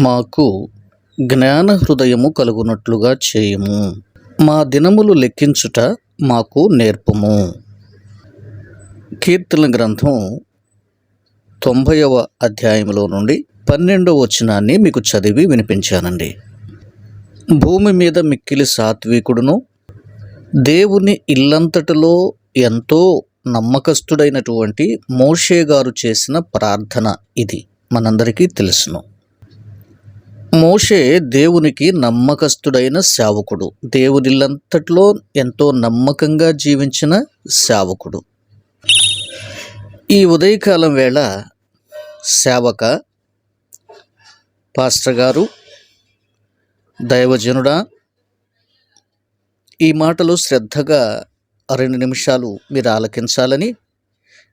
మాకు జ్ఞాన హృదయము కలుగునట్లుగా చేయము. మా దినములు లెక్కించుట మాకు నేర్పుము. కీర్తన గ్రంథం తొంభైవ అధ్యాయంలో నుండి పన్నెండవ వచనాన్ని మీకు చదివి వినిపించానండి. భూమి మీద మిక్కిలి సాత్వికుడును దేవుని ఇల్లంతటిలో ఎంతో నమ్మకస్తుడైనటువంటి మోషే గారు చేసిన ప్రార్థన ఇది. మనందరికీ తెలుసును. మోషే దేవునికి నమ్మకస్తుడైన సేవకుడు. దేవునిల్లంతట్లో ఎంతో నమ్మకంగా జీవించిన సేవకుడు. ఈ ఉదయకాలం వేళ సేవక పాస్టర్ గారు దైవజనుడా ఈ మాటలు శ్రద్ధగా రెండు నిమిషాలు మీరు ఆలకించాలని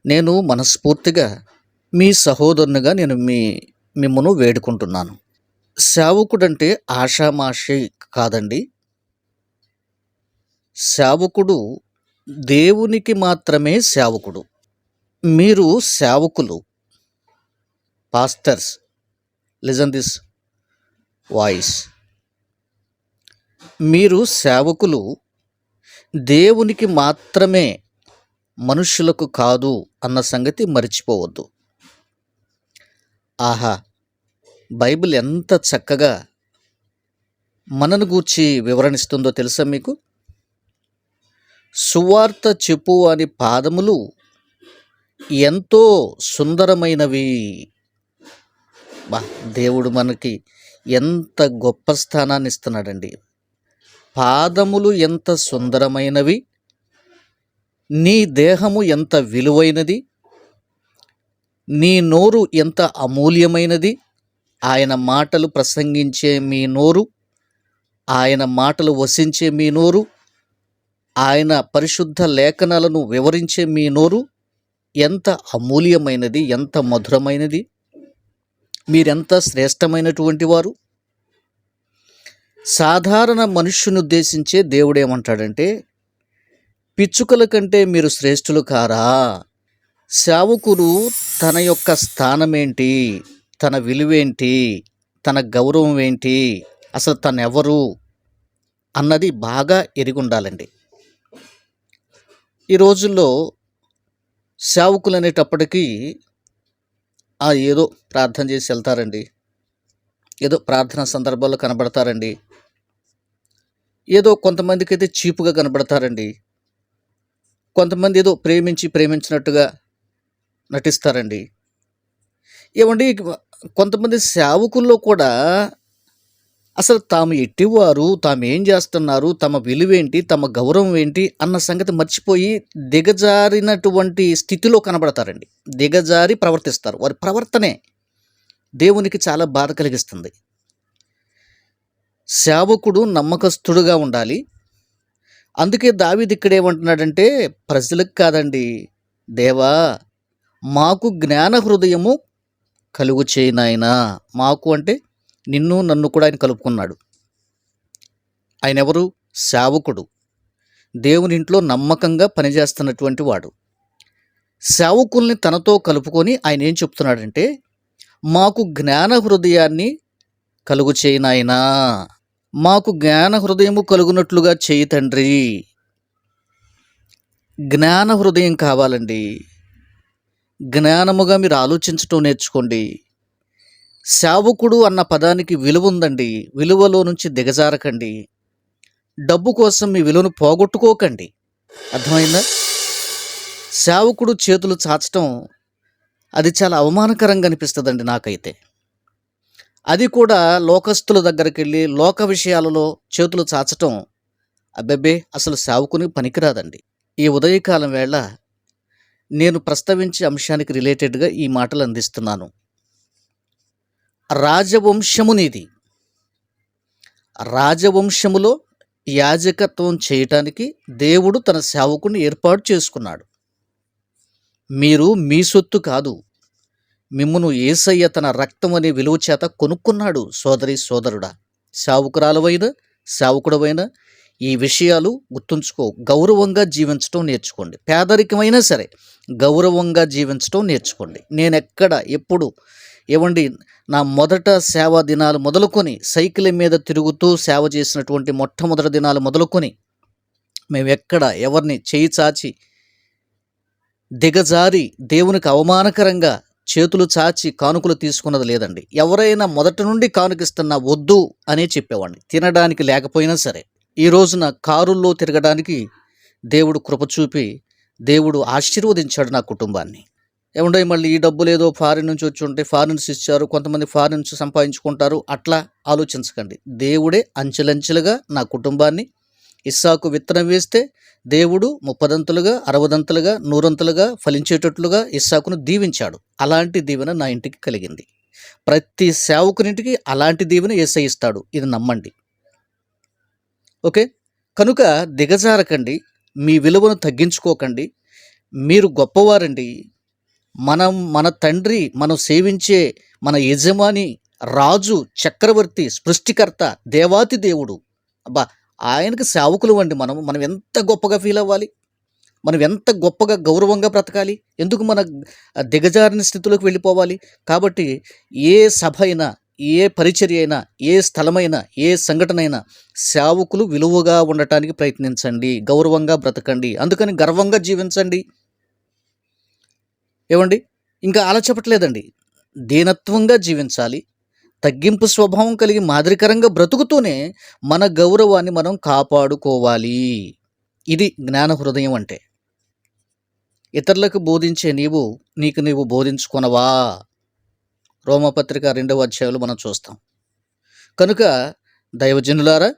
నేను మనస్ఫూర్తిగా మీ సహోదరునిగా నేను మీ మిమ్మను వేడుకుంటున్నాను. సేవకుడంటే ఆషామాషి కాదండి. సేవకుడు దేవునికి మాత్రమే సేవకుడు. మీరు సేవకులు పాస్టర్స్ లిజన్ దిస్ వాయిస్. మీరు సేవకులు దేవునికి మాత్రమే మనుషులకు కాదు అన్న సంగతి మర్చిపోవద్దు. ఆహా! బైబిల్ ఎంత చక్కగా మనను గూర్చి వివరణిస్తుందో తెలుసా మీకు? సువార్త చెప్పు అని పాదములు ఎంతో సుందరమైనవి. బా దేవుడు మనకి ఎంత గొప్ప స్థానాన్ని ఇస్తున్నాడండి. పాదములు ఎంత సుందరమైనవి. నీ దేహము ఎంత విలువైనది. నీ నోరు ఎంత అమూల్యమైనది. ఆయన మాటలు ప్రసంగించే మీ నోరు ఆయన మాటలు వసించే మీ నోరు ఆయన పరిశుద్ధ లేఖనాలను వివరించే మీ నోరు ఎంత అమూల్యమైనది ఎంత మధురమైనది మీరెంత శ్రేష్టమైనటువంటి వారు. సాధారణ మనుష్యుని ఉద్దేశించే దేవుడు ఏమంటాడంటే పిచ్చుకల కంటే మీరు శ్రేష్ఠులు కారా సేవకుడు తన యొక్క స్థానమేంటి? తన విలువేంటి? తన గౌరవం ఏంటి? అసలు తను ఎవరు అన్నది బాగా ఎరిగి ఉండాలండి ఈ రోజుల్లో సేవకులు అనేటప్పటికీ ఆ ఏదో ప్రార్థన చేసి వెళ్తారండి. ఏదో ప్రార్థన సందర్భాల్లో కనబడతారండి. ఏదో కొంతమందికి అయితే చీపుగా కనబడతారండి. కొంతమంది ఏదో ప్రేమించి ప్రేమించినట్టుగా నటిస్తారండి. ఏమండి కొంతమంది సేవకుల్లో కూడా అసలు తాము ఎట్టివారు తాము ఏం చేస్తున్నారు తమ విలువేంటి తమ గౌరవం ఏంటి అన్న సంగతి మర్చిపోయి దిగజారినటువంటి స్థితిలో కనబడతారండి. దిగజారి ప్రవర్తిస్తారు. వారి ప్రవర్తనే దేవునికి చాలా బాధ కలిగిస్తుంది. సేవకుడు నమ్మకస్తుడుగా ఉండాలి. అందుకే దావిది ఇక్కడ ఏమంటున్నాడంటే ప్రజలకు కాదండి దేవా మాకు జ్ఞాన హృదయము కలుగు చేయనాయనా మాకు అంటే నిన్ను నన్ను కూడా ఆయన కలుపుకున్నాడు. ఆయన ఎవరు సేవకుడు. దేవుని ఇంట్లో నమ్మకంగా పనిచేస్తున్నటువంటి వాడు. సేవకుల్ని తనతో కలుపుకొని ఆయన ఏం చెప్తున్నాడంటే మాకు జ్ఞాన హృదయాన్ని కలుగు చేయనాయనా మాకు జ్ఞాన హృదయము కలుగునట్లుగా చేయి తండ్రి. జ్ఞాన హృదయం కావాలండి. జ్ఞానముగా మీరు ఆలోచించటం నేర్చుకోండి. సేవకుడు అన్న పదానికి విలువ ఉందండి విలువలో నుంచి దిగజారకండి. డబ్బు కోసం మీ విలువను పోగొట్టుకోకండి. అర్థమైందా? సేవకుడు చేతులు చాచటం అది చాలా అవమానకరంగా అనిపిస్తుందండి నాకైతే. అది కూడా లోకస్తుల దగ్గరికి వెళ్ళి లోక విషయాలలో చేతులు చాచటం అబ్బెబ్బే అసలు సేవకుని పనికిరాదండి. ఈ ఉదయకాలం వేళ నేను ప్రస్తావించే అంశానికి రిలేటెడ్గా ఈ మాటలు అందిస్తున్నాను. రాజవంశము నీది రాజవంశములో యాజకత్వం చేయటానికి దేవుడు తన సేవకుని ఏర్పాటు చేసుకున్నాడు. మీరు మీ సొత్తు కాదు మిమ్మును ఏసయ్య తన రక్తం అనే విలువ చేత కొనుక్కున్నాడు సోదరి సోదరుడా. సావుకురాలవైన సేవకుడవైన ఈ విషయాలు గుర్తుంచుకో. గౌరవంగా జీవించడం నేర్చుకోండి. పేదరికమైనా సరే గౌరవంగా జీవించడం నేర్చుకోండి. నేను ఎక్కడ ఎప్పుడు ఏమండి నా మొదట సేవా దినాలు మొదలుకొని సైకిల్ మీద తిరుగుతూ సేవ చేసినటువంటి మొట్టమొదటి దినాలు మొదలుకొని మేము ఎక్కడ ఎవరిని చేయి చాచి దిగజారి దేవునికి అవమానకరంగా చేతులు చాచి కానుకలు తీసుకున్నది లేదండి. ఎవరైనా మొదటి నుండి కానుకిస్తున్నా వద్దు అనే చెప్పేవాడిని. తినడానికి లేకపోయినా సరే. ఈ రోజున కారుల్లో తిరగడానికి దేవుడు కృప చూపి దేవుడు ఆశీర్వదించాడు నా కుటుంబాన్ని. ఏముండే మళ్ళీ ఈ డబ్బులు ఏదో ఫారిన్ నుంచి వచ్చి ఉంటే ఫారిన్స్ ఇచ్చారు కొంతమంది ఫారిన్ నుంచి సంపాదించుకుంటారు అట్లా ఆలోచించకండి. దేవుడే అంచెలంచెలుగా నా కుటుంబాన్ని ఇస్సాకు విత్తనం వేస్తే దేవుడు ముప్పదంతులుగా అరవదంతులుగా నూరంతులుగా ఫలించేటట్లుగా ఇస్సాకును దీవించాడు. అలాంటి దీవెన నా ఇంటికి కలిగింది. ప్రతి సేవకునింటికి అలాంటి దీవెన ఏసై ఇస్తాడు. ఇది నమ్మండి. ఓకే? కనుక దిగజారకండి మీ విలువను తగ్గించుకోకండి మీరు గొప్పవారండి. మనం మన తండ్రి మనం సేవించే మన యజమాని రాజు చక్రవర్తి సృష్టికర్త దేవాతి దేవుడు. అబ్బా ఆయనకి సేవకులు అండి మనం మనం ఎంత గొప్పగా ఫీల్ అవ్వాలి? మనం ఎంత గొప్పగా గౌరవంగా బ్రతకాలి? ఎందుకు మన దిగజారిన స్థితిలోకి వెళ్ళిపోవాలి? కాబట్టి ఏ సభ అయినా ఏ పరిచర్య అయినా ఏ స్థలమైనా ఏ సంఘటన అయినా సేవకులు విలువగా ఉండటానికి ప్రయత్నించండి. గౌరవంగా బ్రతకండి. అందుకని గర్వంగా జీవించండి. ఏమండి? ఇంకా అలా చెప్పట్లేదండి దీనత్వంగా జీవించాలి. తగ్గింపు స్వభావం కలిగి మాదిరికరంగా బ్రతుకుతూనే మన గౌరవాన్ని మనం కాపాడుకోవాలి. ఇది జ్ఞాన హృదయం అంటే. ఇతరులకు బోధించే నీవు నీకు నీవు బోధించుకొనవా? రోమపత్రిక రెండవ అధ్యాయంలో మనం చూస్తాం. కనుక దైవజనులారా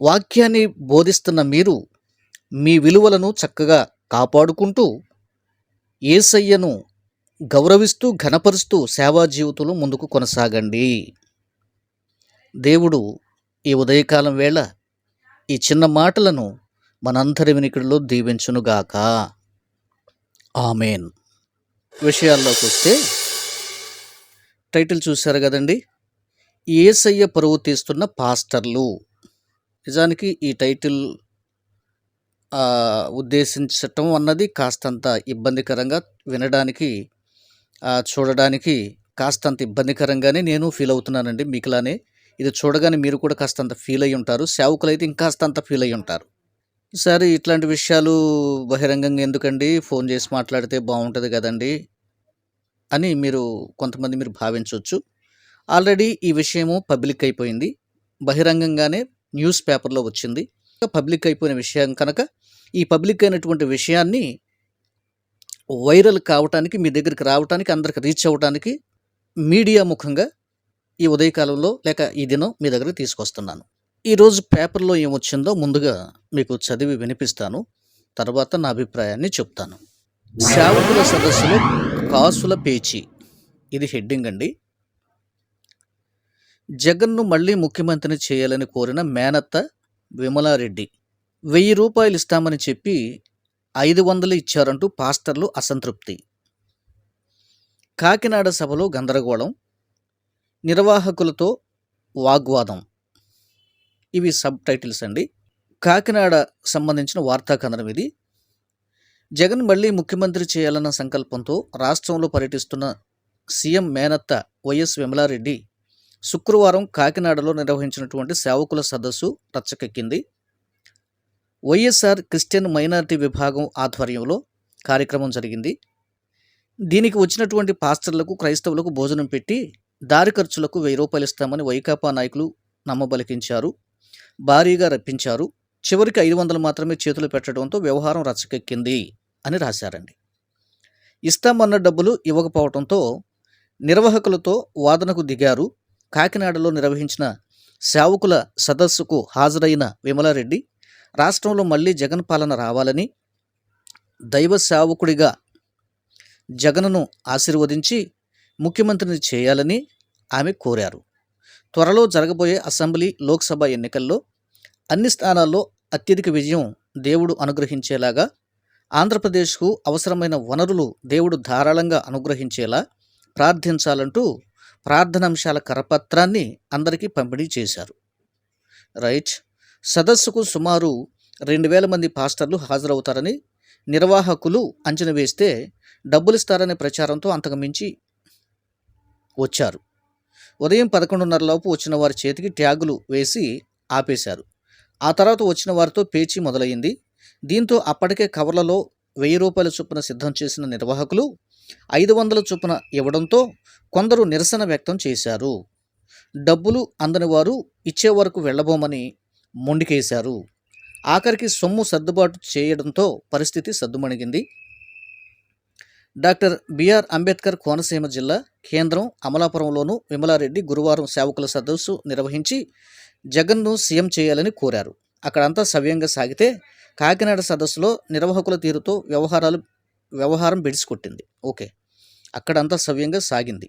వాక్యాన్ని బోధిస్తున్న మీరు మీ విలువలను చక్కగా కాపాడుకుంటూ ఏసయ్యను గౌరవిస్తూ ఘనపరుస్తూ సేవా జీవితంలో ముందుకు కొనసాగండి. దేవుడు ఈ ఉదయకాలం వేళ ఈ చిన్న మాటలను మనందరి వినికిడిలో దీవించునుగాక. ఆమెన్. విషయాల్లోకి వస్తే టైటిల్ చూశారు కదండి. ఏసయ్య పరువు తీస్తున్న పాస్టర్లు. నిజానికి ఈ టైటిల్ ఉద్దేశించటం అన్నది కాస్తంత ఇబ్బందికరంగా వినడానికి చూడడానికి కాస్తంత ఇబ్బందికరంగానే నేను ఫీల్ అవుతున్నానండి మీకులానే. ఇది చూడగానే మీరు కూడా కాస్తంత ఫీల్ అయి ఉంటారు. సేవకులు అయితే ఇంకాస్తంత ఫీల్ అయి ఉంటారు. సరే ఇట్లాంటి విషయాలు బహిరంగంగా ఎందుకండి? ఫోన్ చేసి మాట్లాడితే బాగుంటుంది కదండి. అని మీరు కొంతమంది మీరు భావించవచ్చు. ఆల్రెడీ ఈ విషయము పబ్లిక్ అయిపోయింది. బహిరంగంగానే న్యూస్ పేపర్లో వచ్చింది. పబ్లిక్ అయిపోయిన విషయం కనుక ఈ పబ్లిక్ అయినటువంటి విషయాన్ని వైరల్ కావటానికి మీ దగ్గరికి రావటానికి అందరికి రీచ్ అవ్వటానికి మీడియా ముఖంగా ఈ ఉదయకాలంలో లేక ఈ దినం మీ దగ్గరికి తీసుకొస్తున్నాను. ఈరోజు పేపర్లో ఏమొచ్చిందో ముందుగా మీకు చదివి వినిపిస్తాను. తర్వాత నా అభిప్రాయాన్ని చెప్తాను. సేవకుల సదస్సులో కాసుల పేచి. ఇది హెడ్డింగ్ అండి. జగన్ను మళ్ళీ ముఖ్యమంత్రిని చేయాలని కోరిన మేనత్త విమలారెడ్డి. వెయ్యి రూపాయలు ఇస్తామని చెప్పి ఐదు వందలు ఇచ్చారంటూ పాస్టర్లు అసంతృప్తి. కాకినాడ సభలో గందరగోళం నిర్వాహకులతో వాగ్వాదం. ఇవి సబ్ టైటిల్స్ అండి. కాకినాడ సంబంధించిన వార్తా కథనం ఇది. జగన్ మళ్ళీ ముఖ్యమంత్రి చేయాలన్న సంకల్పంతో రాష్ట్రంలో పర్యటిస్తున్న సీఎం మేనత్త వైఎస్ విమలారెడ్డి శుక్రవారం కాకినాడలో నిర్వహించినటువంటి సేవకుల సదస్సు రచ్చకెక్కింది. వైఎస్ఆర్ క్రిస్టియన్ మైనారిటీ విభాగం ఆధ్వర్యంలో కార్యక్రమం జరిగింది. దీనికి వచ్చినటువంటి పాస్టర్లకు క్రైస్తవులకు భోజనం పెట్టి దారి ఖర్చులకు వెయ్యి రూపాయలు ఇస్తామని వైకాపా నాయకులు నమ్మబలికించారు. భారీగా రప్పించారు. చివరికి ఐదు వందలు మాత్రమే చేతులు పెట్టడంతో వ్యవహారం రచ్చకెక్కింది అని రాశారండి. ఇస్తామన్న డబ్బులు ఇవ్వకపోవడంతో నిర్వాహకులతో వాదనకు దిగారు. కాకినాడలో నిర్వహించిన సేవకుల సదస్సుకు హాజరైన విమలారెడ్డి రాష్ట్రంలో మళ్ళీ జగన్ పాలన రావాలని దైవ సేవకుడిగా జగన్ను ఆశీర్వదించి ముఖ్యమంత్రిని చేయాలని ఆమె కోరారు. త్వరలో జరగబోయే అసెంబ్లీ లోక్సభ ఎన్నికల్లో అన్ని స్థానాల్లో అత్యధిక విజయం దేవుడు అనుగ్రహించేలాగా ఆంధ్రప్రదేశ్కు అవసరమైన వనరులు దేవుడు ధారాళంగా అనుగ్రహించేలా ప్రార్థించాలంటూ ప్రార్థనాంశాల కరపత్రాన్ని అందరికీ పంపిణీ చేశారు. రైట్. సదస్సుకు సుమారు రెండు వేల మంది పాస్టర్లు హాజరవుతారని నిర్వాహకులు అంచనా వేస్తే డబ్బులిస్తారనే ప్రచారంతో అంతకుమించి వచ్చారు. ఉదయం పదకొండున్నర లోపు వచ్చిన వారి చేతికి ట్యాగులు వేసి ఆపేశారు. ఆ తర్వాత వచ్చిన వారితో పేచీ మొదలైంది దీంతో అప్పటికే కవర్లలో వెయ్యి రూపాయల చొప్పున సిద్ధం చేసిన నిర్వాహకులు ఐదు వందల చొప్పున ఇవ్వడంతో కొందరు నిరసన వ్యక్తం చేశారు. డబ్బులు అందని వారు ఇచ్చే వరకు వెళ్ళబోమని మొండికేశారు. ఆఖరికి సొమ్ము సర్దుబాటు చేయడంతో పరిస్థితి సద్దుమణిగింది. Doctor B R Ambedkar Konaseema జిల్లా కేంద్రం అమలాపురంలోను విమలారెడ్డి గురువారం సేవకుల సదస్సు నిర్వహించి జగన్ను సీఎం చేయాలని కోరారు. అక్కడంతా సవ్యంగా సాగితే కాకినాడ సదస్సులో నిర్వాహకుల తీరుతో వ్యవహారాలు వ్యవహారం బిడిసికొట్టింది. ఓకే. అక్కడంతా సవ్యంగా సాగింది.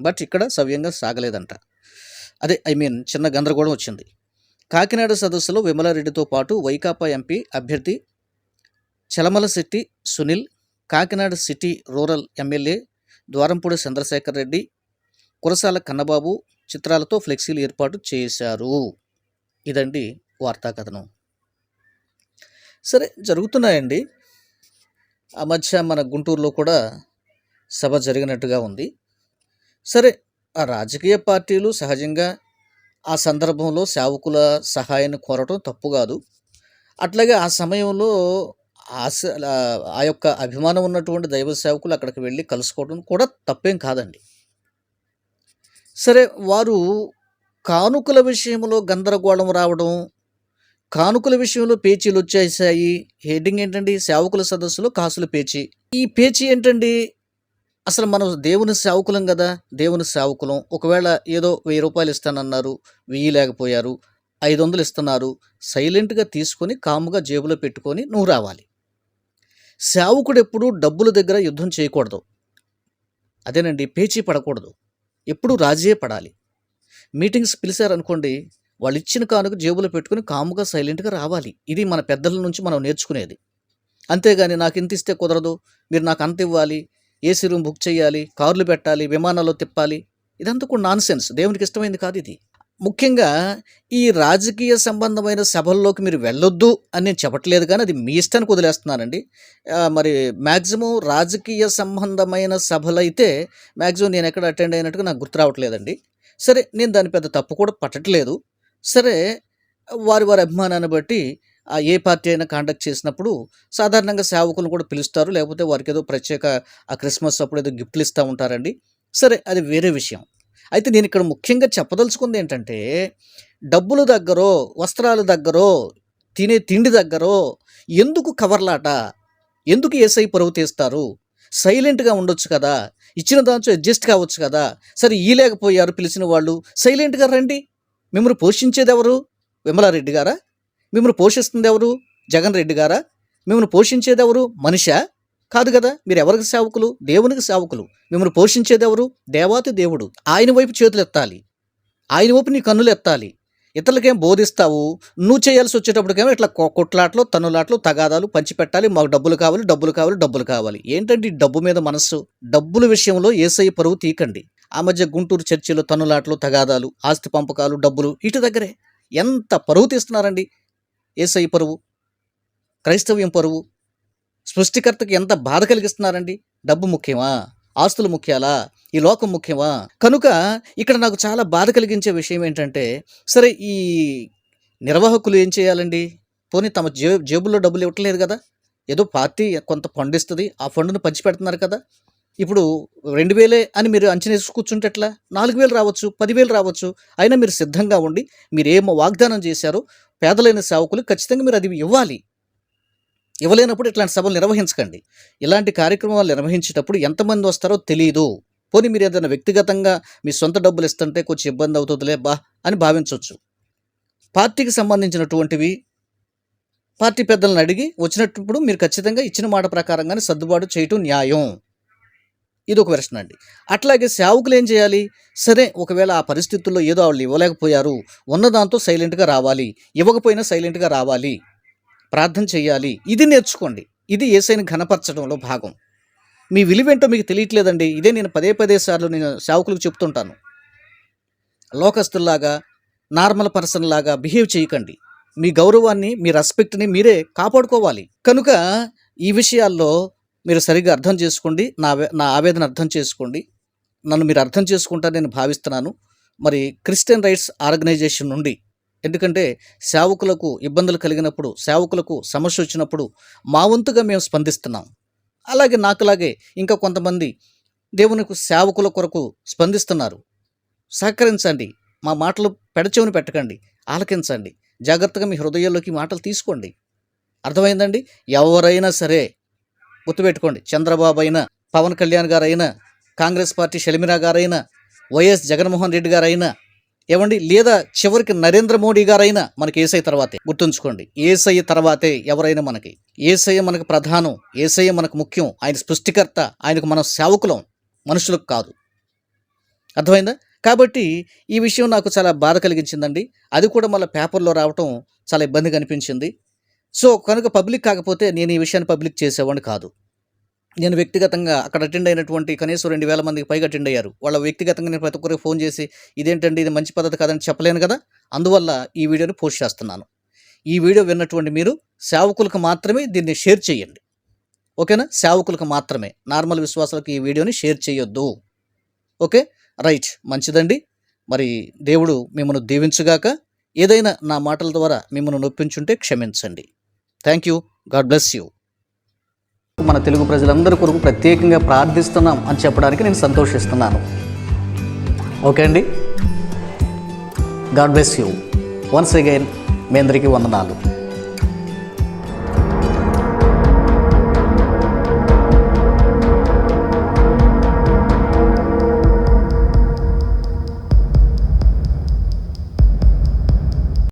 బట్ ఇక్కడ సవ్యంగా సాగలేదంట. అదే ఐ మీన్ చిన్న గందరగోళం వచ్చింది. కాకినాడ సదస్సులో విమలారెడ్డితో పాటు వైకాపా ఎంపీ అభ్యర్థి Chalamalasetti Sunil Kakinada city rural MLA Dwarampudi Chandrasekhar Reddy Kurasala Kannababu చిత్రాలతో ఫ్లెక్సీలు ఏర్పాటు చేశారు. ఇదండి వార్తా కథనం సరే జరుగుతున్నాయండి. ఆ మధ్య మన గుంటూరులో కూడా సభ జరిగినట్టుగా ఉంది. సరే ఆ రాజకీయ పార్టీలు సహజంగా ఆ సందర్భంలో సేవకుల సహాయాన్ని కోరటం తప్పు కాదు. అట్లాగే ఆ సమయంలో ఆశ ఆ యొక్క అభిమానం ఉన్నటువంటి దైవ సేవకులు అక్కడికి వెళ్ళి కలుసుకోవడం కూడా తప్పేం కాదండి. సరే వారు కానుకల విషయంలో గందరగోళం రావడం కానుకల విషయంలో పేచీలు వచ్చేసాయి. హెడ్డింగ్ ఏంటండి? సేవకుల సదస్సులో కాసుల పేచీ. ఈ పేచీ ఏంటండి? అసలు మనం దేవుని సేవకులం కదా? దేవుని సేవకులం. ఒకవేళ ఏదో వెయ్యి రూపాయలు ఇస్తానన్నారు వెయ్యి లేకపోయారు ఐదు వందలు ఇస్తున్నారు సైలెంట్గా తీసుకొని కాముగా జేబులో పెట్టుకొని నువ్వు రావాలి. సేవకుడు ఎప్పుడు డబ్బుల దగ్గర యుద్ధం చేయకూడదు. అదేనండి పేచీ పడకూడదు. ఎప్పుడు రాజీ పడాలి. మీటింగ్స్ పిలిచారనుకోండి వాళ్ళు ఇచ్చిన కానుక జేబులో పెట్టుకుని కాముగా సైలెంట్గా రావాలి. ఇది మన పెద్దల నుంచి మనం నేర్చుకునేది. అంతేగాని నాకు ఇంత ఇస్తే కుదరదు. మీరు నాకు అంత ఇవ్వాలి ఏసీ రూమ్ బుక్ చేయాలి. కార్లు పెట్టాలి. విమానాల్లో తిప్పాలి. ఇదంతా కూడా నాన్ సెన్స్ దేవునికి ఇష్టమైంది కాదు ఇది. ముఖ్యంగా ఈ రాజకీయ సంబంధమైన సభల్లోకి మీరు వెళ్ళొద్దు అని నేను చెప్పట్లేదు కానీ అది మీ ఇష్టానికి వదిలేస్తున్నానండి. మరి మ్యాక్సిమం రాజకీయ సంబంధమైన సభలైతే మ్యాక్సిమం నేను ఎక్కడ అటెండ్ అయినట్టుగా నాకు గుర్తు రావట్లేదండి. సరే నేను దాని పెద్ద తప్పు కూడా పట్టట్లేదు. సరే వారి వారి అభిమానాన్ని బట్టి ఆ ఏ పార్టీ అయినా కాండక్ట్ చేసినప్పుడు సాధారణంగా సేవకులను కూడా పిలుస్తారు లేకపోతే వారికి ఏదో ప్రత్యేక ఆ క్రిస్మస్ అప్పుడు ఏదో గిఫ్ట్లు ఇస్తూ ఉంటారండి. సరే అది వేరే విషయం. అయితే నేను ఇక్కడ ముఖ్యంగా చెప్పదలుచుకుంది ఏంటంటే డబ్బుల దగ్గరో వస్త్రాల దగ్గరో తినే తిండి దగ్గరో ఎందుకు కవర్లాట? ఎందుకు ఏసై పరువు తీస్తారు? సైలెంట్గా ఉండొచ్చు కదా? ఇచ్చిన దాంతో అడ్జస్ట్ కావచ్చు కదా? సరే ఈ లేకపోయారు పిలిచిన వాళ్ళు సైలెంట్గా రండి. మిమ్మల్ని పోషించేది ఎవరు విమలారెడ్డి గారా? మిమ్మల్ని పోషిస్తుంది ఎవరు జగన్ రెడ్డి గారా? మిమ్మల్ని పోషించేది ఎవరు మనిషా? కాదు కదా? మీరు ఎవరికి సేవకులు? దేవునికి సేవకులు. మిమ్మల్ని పోషించేదెవరు? దేవాతి దేవుడు. ఆయన వైపు చేతులు ఎత్తాలి ఆయన వైపు నీ కన్నులు ఎత్తాలి ఇతరులకేం బోధిస్తావు? నువ్వు చేయాల్సి వచ్చేటప్పటికేమో ఇట్లా కొట్లాట్లు తన్నులాట్లు తగాదాలు పంచిపెట్టాలి. మాకు డబ్బులు కావాలి డబ్బులు కావాలి డబ్బులు కావాలి. ఏంటంటే డబ్బు మీద మనస్సు? డబ్బుల విషయంలో ఏసై పరువు తీకండి. ఆ మధ్య గుంటూరు చర్చిలో తన్నులాట్లు తగాదాలు ఆస్తి పంపకాలు డబ్బులు ఇటు దగ్గరే. ఎంత పరువు తీస్తున్నారండి? ఏసై పరువు. క్రైస్తవ్యం పరువు. సృష్టికర్తకు ఎంత బాధ కలిగిస్తున్నారండి? డబ్బు ముఖ్యమా? ఆస్తులు ముఖ్యాలా? ఈ లోకం ముఖ్యమా? కనుక ఇక్కడ నాకు చాలా బాధ కలిగించే విషయం ఏంటంటే సరే ఈ నిర్వాహకులు ఏం చేయాలండి? పోనీ తమ జే జేబుల్లో డబ్బులు ఇవ్వట్లేదు కదా? ఏదో పార్టీ కొంత ఫండ్ ఇస్తుంది ఆ ఫండ్ను పంచిపెడుతున్నారు కదా? ఇప్పుడు రెండు వేలే అని మీరు అంచనా వేసి కూర్చుంటే ఎట్లా? నాలుగు వేలు రావచ్చు పదివేలు రావచ్చు అయినా మీరు సిద్ధంగా ఉండి మీరు వాగ్దానం చేశారో పేదలైన సేవకులు ఖచ్చితంగా మీరు అది ఇవ్వాలి. ఇవ్వలేనప్పుడు ఇట్లాంటి సభలు నిర్వహించకండి. ఇలాంటి కార్యక్రమాలు నిర్వహించేటప్పుడు ఎంతమంది వస్తారో తెలియదు పోనీ మీరు ఏదైనా వ్యక్తిగతంగా మీ సొంత డబ్బులు ఇస్తుంటే కొంచెం ఇబ్బంది అవుతుందిలే బా అని భావించవచ్చు పార్టీకి సంబంధించినటువంటివి పార్టీ పెద్దలను అడిగి వచ్చినప్పుడు మీరు ఖచ్చితంగా ఇచ్చిన మాట ప్రకారంగానే సర్దుబాటు చేయటం న్యాయం. ఇది ఒక వెర్షన్ అండి. అట్లాగే సేవకులు ఏం చేయాలి? సరే ఒకవేళ ఆ పరిస్థితుల్లో ఏదో వాళ్ళు ఇవ్వలేకపోయారు ఉన్నదాంతో సైలెంట్గా రావాలి. ఇవ్వకపోయినా సైలెంట్గా రావాలి. ప్రార్థన చేయాలి. ఇది నేర్చుకోండి. ఇది ఏసైని ఘనపరచడంలో భాగం. మీ విలువేంటో మీకు తెలియట్లేదండి. ఇదే నేను పదే పదే సార్లు నేను సేవకులకు చెప్తుంటాను. లోకస్తుల్లాగా నార్మల్ పర్సన్ లాగా బిహేవ్ చేయకండి. మీ గౌరవాన్ని మీ రెస్పెక్ట్ని మీరే కాపాడుకోవాలి. కనుక ఈ విషయాల్లో మీరు సరిగ్గా అర్థం చేసుకోండి. నా నా ఆవేదన అర్థం చేసుకోండి. నన్ను మీరు అర్థం చేసుకుంటారని నేను భావిస్తున్నాను. మరి క్రిస్టియన్ రైట్స్ ఆర్గనైజేషన్ నుండి ఎందుకంటే సేవకులకు ఇబ్బందులు కలిగినప్పుడు సేవకులకు సమస్య వచ్చినప్పుడు మా వంతుగా మేము స్పందిస్తున్నాం. అలాగే నాకులాగే ఇంకా కొంతమంది దేవునికి సేవకుల కొరకు స్పందిస్తున్నారు. సహకరించండి. మా మాటలు పెడచెవుని పెట్టకండి. ఆలకించండి. జాగ్రత్తగా మీ హృదయాల్లోకి మాటలు తీసుకోండి. అర్థమైందండి? ఎవరైనా సరే గుర్తుపెట్టుకోండి. చంద్రబాబు అయినా పవన్ కళ్యాణ్ గారైనా కాంగ్రెస్ పార్టీ షలిమిరా గారైనా వైఎస్ జగన్మోహన్ రెడ్డి గారైనా ఏమండి? లేదా చివరికి నరేంద్ర మోడీ గారైనా మనకి ఏసఐ తర్వాతే గుర్తుంచుకోండి. ఏసఐ తర్వాతే ఎవరైనా మనకి. ఏసఐ మనకు ప్రధానం ఏసఐ మనకు ముఖ్యం ఆయన సృష్టికర్త ఆయనకు మనం సేవకులం మనుషులకు కాదు. అర్థమైందా? కాబట్టి ఈ విషయం నాకు చాలా బాధ కలిగించిందండి. అది కూడా మళ్ళీ పేపర్లో రావటం చాలా ఇబ్బందిగా అనిపించింది. సో కనుక పబ్లిక్ కాకపోతే నేను ఈ విషయాన్ని పబ్లిక్ చేసేవాడిని కాదు. నేను వ్యక్తిగతంగా అక్కడ అటెండ్ అయినటువంటి కనీసం రెండు వేల మందికి పైగా అటెండ్ అయ్యారు. వాళ్ళ వ్యక్తిగతంగా నేను ప్రతి ఒక్కరికి ఫోన్ చేసి ఇదేంటండి ఇది మంచి పద్ధతి కాదని చెప్పలేను కదా? అందువల్ల ఈ వీడియోని పోస్ట్ చేస్తున్నాను. ఈ వీడియో విన్నటువంటి మీరు సేవకులకు మాత్రమే దీన్ని షేర్ చేయండి. ఓకేనా? సేవకులకు మాత్రమే. నార్మల్ విశ్వాసాలకు ఈ వీడియోని షేర్ చేయొద్దు. ఓకే? రైట్. మంచిదండి. మరి దేవుడు మిమ్మల్ని దీవించుగాక ఏదైనా నా మాటల ద్వారా మిమ్మల్ని నొప్పించుంటే క్షమించండి. Thank you God bless you. మన తెలుగు ప్రజలందరి కొరకు ప్రత్యేకంగా ప్రార్థిస్తున్నాం అని చెప్పడానికి నేను సంతోషిస్తున్నాను. ఓకే అండి? God bless you. Once again మీ అందరికీ వందనాలు.